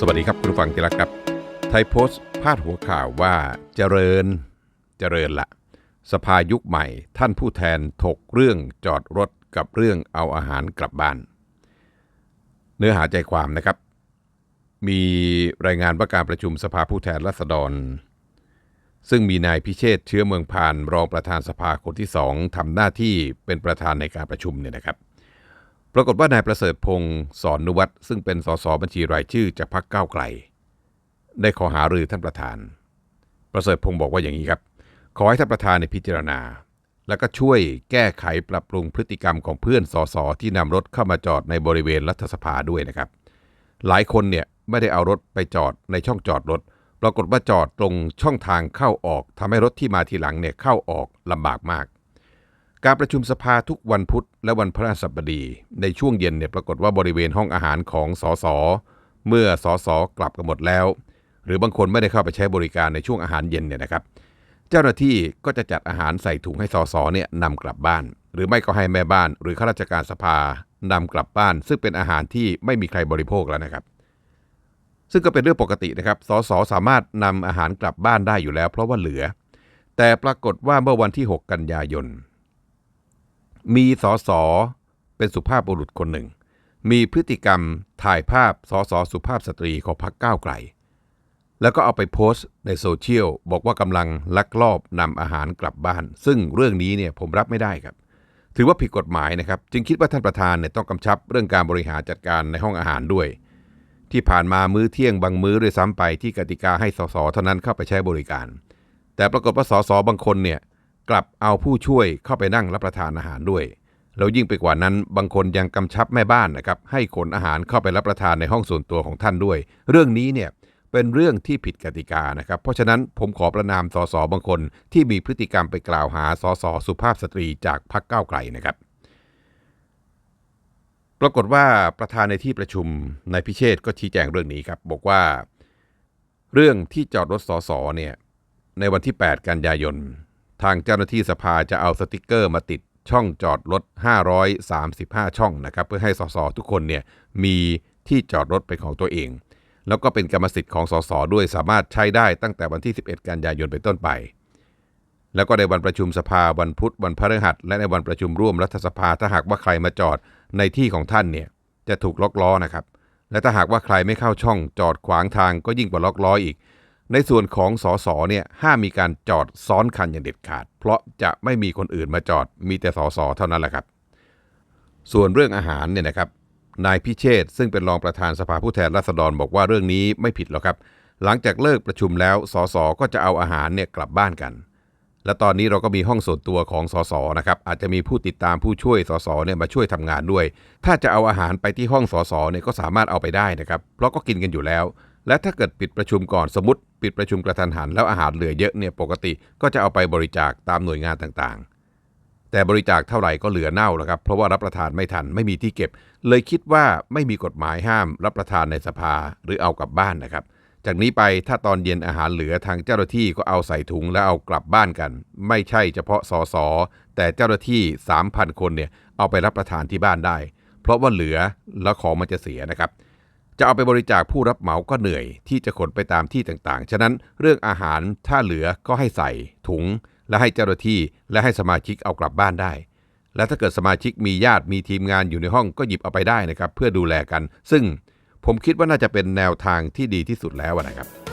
สวัสดีครับคุณผู้ฟังที่รักครับ ไทยโพสต์พาดหัวข่าวว่าเจริญเจริญละสภายุคใหม่ ท่านผู้แทนถกเรื่องจอดรถกับเรื่องเอาอาหารกลับบ้าน เนื้อหาใจความนะครับ มีรายงานว่าการประชุมสภาผู้แทนราษฎร ซึ่งมีนายพิเชษเชื้อเมืองพาน รองประธานสภาคนที่สองทำหน้าที่เป็นประธานในการประชุมเนี่ยนะครับ ปรากฏว่านายประเสริฐพงศ์สอนนุวัตรซึ่งเป็นสสบัญชีรายชื่อจากพรรคก้าวไกล ได้ขอหารือท่านประธาน ประเสริฐพงศ์บอกว่าอย่างนี้ครับ ขอให้ท่านประธานในพิจารณา แล้วก็ช่วยแก้ไขปรับปรุงพฤติกรรมของเพื่อนสสที่นำรถเข้ามาจอดในบริเวณรัฐสภาด้วยนะครับ หลายคนเนี่ยไม่ได้เอารถไปจอดในช่องจอดรถ ปรากฏว่าจอดตรงช่องทางเข้าออกทำให้รถที่มาทีหลังเนี่ยเข้าออกลำบากมาก การประชุมสภาทุกวันพุธและวันพฤหัสบดี ในช่วงเย็นเนี่ยปรากฏว่าบริเวณห้องอาหารของสสเมื่อสสกลับกันหมดแล้ว หรือบางคนไม่ได้เข้าไปใช้บริการในช่วงอาหารเย็นเนี่ยนะครับ เจ้าหน้าที่ก็จะจัดอาหารใส่ถุงให้สสเนี่ยนำกลับบ้าน หรือไม่ก็ให้แม่บ้าน หรือข้าราชการสภานำกลับบ้าน ซึ่งเป็นอาหารที่ไม่มีใครบริโภคแล้วนะครับ ซึ่งก็เป็นเรื่องปกตินะครับสสสามารถนำอาหารกลับบ้านได้อยู่แล้ว เพราะว่าเหลือ แต่ปรากฏว่าเมื่อวันที่ 6 กันยายน มีสอสอเป็นสุภาพบุรุษคนหนึ่ง มีพฤติกรรมถ่ายภาพสอสอสุภาพสตรีของพรรคก้าวไกล แล้วก็เอาไปโพสต์ในโซเชียลบอกว่ากำลังลักลอบนำอาหารกลับบ้าน ซึ่งเรื่องนี้เนี่ยผมรับไม่ได้ครับ ถือว่าผิดกฎหมายนะครับ จึงคิดว่าท่านประธานเนี่ยต้องกำชับเรื่องการบริหารจัดการในห้องอาหารด้วย ที่ผ่านมามื้อเที่ยงบางมื้อด้วยซ้ำไปที่กติกาให้สสเท่านั้นเข้าไปใช้บริการ แต่ปรากฏว่าสสบางคนเนี่ย กลับเอาผู้ช่วยเข้าไปนั่งรับประทานอาหารด้วย แล้วยิ่งไปกว่านั้นบางคนยังกำชับแม่บ้านนะครับให้ขนอาหารเข้าไปรับประทานในห้องส่วนตัวของท่านด้วย เรื่องนี้เนี่ยเป็นเรื่องที่ผิดกติกานะครับ เพราะฉะนั้นผมขอประนามสสบางคน ที่มีพฤติกรรมไปกล่าวหาสสสุภาพสตรีจากพรรคก้าวไกลนะครับ ปรากฏว่าประธานในที่ประชุมนายพิเชษก็ชี้แจงเรื่องนี้ครับ บอกว่า เรื่องที่จอดรถสสเนี่ยในวันที่ 8 กันยายน ทางเจ้าหน้าที่สภาจะเอาสติกเกอร์มาติดช่องจอดรถ 535 ช่องนะครับเพื่อให้สสทุกคนเนี่ยมีที่จอดรถเป็นของตัวเอง แล้วก็เป็นกรรมสิทธิ์ของสสด้วยสามารถใช้ได้ตั้งแต่วันที่ 11 กันยายนเป็นต้นไป แล้วก็ในวันประชุมสภาวันพุธวันพฤหัส และในวันประชุมร่วมรัฐสภาถ้าหากว่าใครมาจอดในที่ของท่านเนี่ยจะถูกล็อกล้อนะครับ และถ้าหากว่าใครไม่เข้าช่องจอดขวางทางก็ยิ่งกว่าล็อกล้ออีก ในส่วนของสสเนี่ยห้ามมีการจอดซ้อนคันอย่างเด็ดขาด เพราะจะไม่มีคนอื่นมาจอดมีแต่สสเท่านั้นแหละครับ ส่วนเรื่องอาหารเนี่ยนะครับนายพิเชษซึ่งเป็นรองประธานสภาผู้แทนราษฎรบอกว่าเรื่องนี้ไม่ผิดหรอกครับ หลังจากเลิกประชุมแล้วสสก็จะเอาอาหารเนี่ยกลับบ้านกัน และตอนนี้เราก็มีห้องส่วนตัวของสสนะครับอาจจะมีผู้ติดตามผู้ช่วยสสเนี่ยมาช่วยทำงานด้วย ถ้าจะเอาอาหารไปที่ห้องสสเนี่ยก็สามารถเอาไปได้นะครับ เพราะก็กินกันอยู่แล้ว และถ้าเกิดปิดประชุมก่อนสมมติ ปิดประชุมกระทันหัน แล้วอาหารเหลือเยอะเนี่ยปกติก็จะเอาไปบริจาคตามหน่วยงานต่างๆ แต่บริจาคเท่าไหร่ก็เหลือเน่าแล้วครับ เพราะว่ารับประทานไม่ทันไม่มีที่เก็บ เลยคิดว่าไม่มีกฎหมายห้ามรับประทานในสภาหรือเอากลับบ้านนะครับ จากนี้ไปถ้าตอนเย็นอาหารเหลือทางเจ้าหน้าที่ก็เอาใส่ถุงแล้วเอากลับบ้านกัน ไม่ใช่เฉพาะสสแต่เจ้าหน้าที่ 3,000 คนเนี่ยเอาไปรับประทานที่บ้านได้ เพราะว่าเหลือแล้วของมันจะเสียนะครับ จะเอาไปบริจาคผู้รับเหมาก็เหนื่อยที่จะขนไปตามที่ต่างๆ ฉะนั้นเรื่องอาหารถ้าเหลือก็ให้ใส่ถุง และให้เจ้าหน้าที่และให้สมาชิกเอากลับบ้านได้ และถ้าเกิดสมาชิกมีญาติมีทีมงานอยู่ในห้องก็หยิบเอาไปได้นะครับ เพื่อดูแลกัน ซึ่งผมคิดว่าน่าจะเป็นแนวทางที่ดีที่สุดแล้วนะครับ